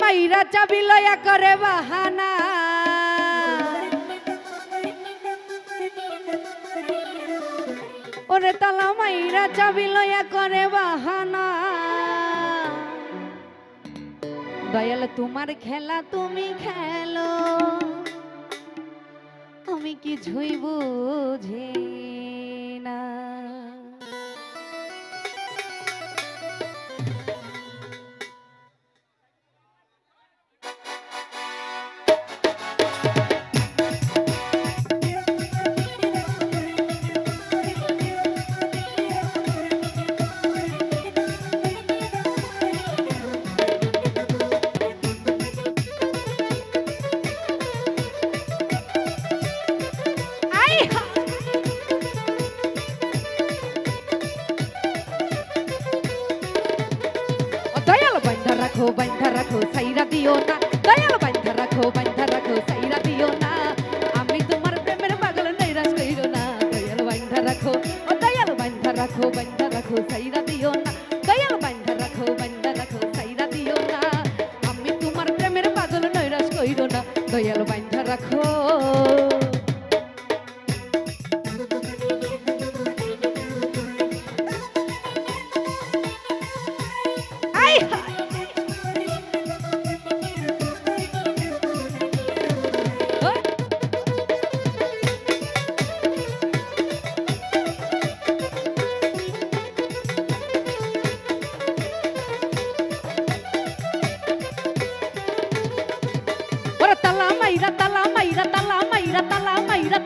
মাইরা চাবি লয়া করে বাহানা। ওরে তালা মাইরা চাবি লয়া করে বাহানা। দয়াল, তোমার খেলা তুমি খেলো। আমি কিছুই বুঝি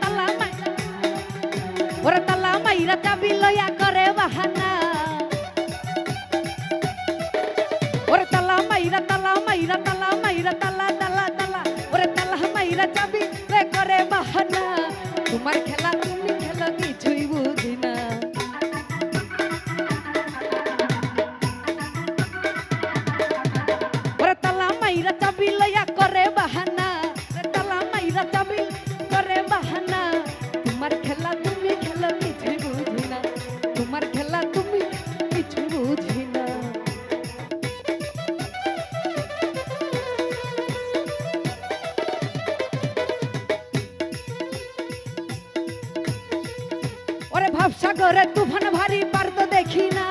তালা মাইরা ওরে তালা মাইরা চাবি লয়া করে বাহানা ওরে তালা মাইরা তালা মাইরা তালা মাইরা তালা তালা তালা ওরে তালা মাইরা চাবি করে বাহানা তোমার খেলা ওরে ভাবসাগরে তুফান ভারী পার তো দেখি না।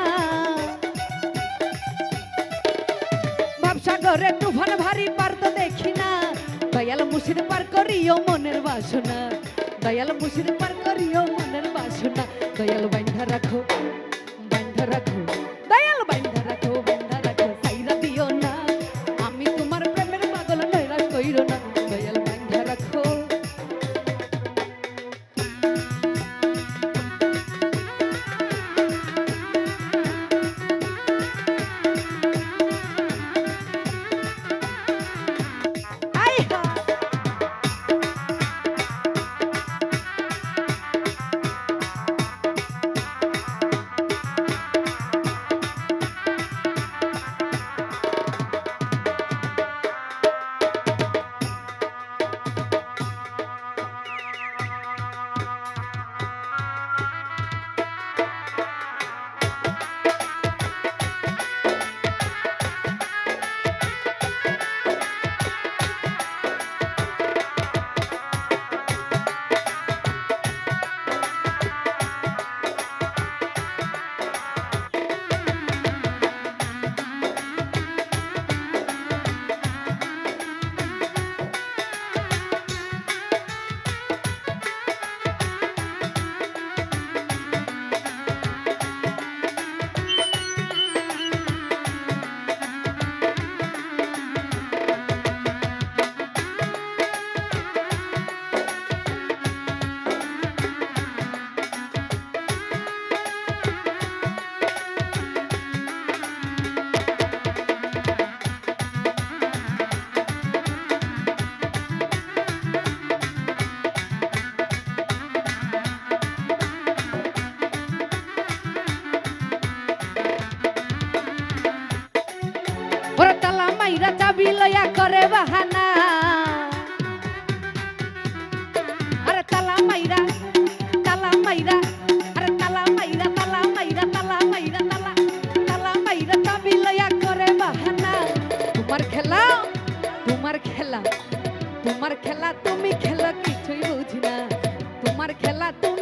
ভাবসাগরে তুফান ভারী পার তো দেখি না। দয়াল মুসিদ পার করিও মনের বাসনা। দয়াল মুসিদ পার করিও মনের বাসনা। দয়াল বাইন্ধা রাখো বাইন্ধা রাখো। চাবি লয়া করে বাহানা। আরে তালা মাইরা তালা মাইরা, আরে তালা মাইরা তালা মাইরা তালা মাইরা, তালা তালা মাইরা চাবি লয়া করে বাহানা। তোমার খেলা তোমার খেলা তোমার খেলা তুমি খেলা কিছুই বুঝি না। তোমার খেলা তুমি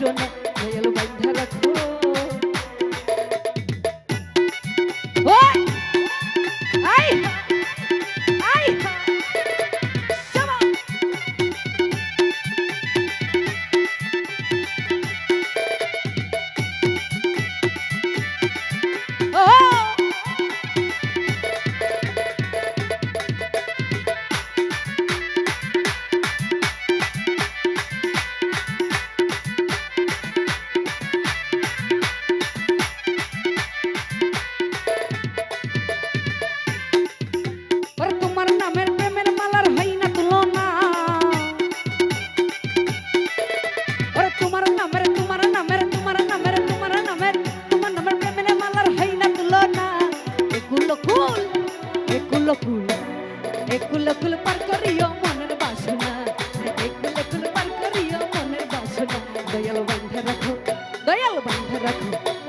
don't know. রাখি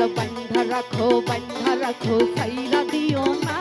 বলো বান্ধা রাখো বান্ধা রাখো সাইরা দিও না।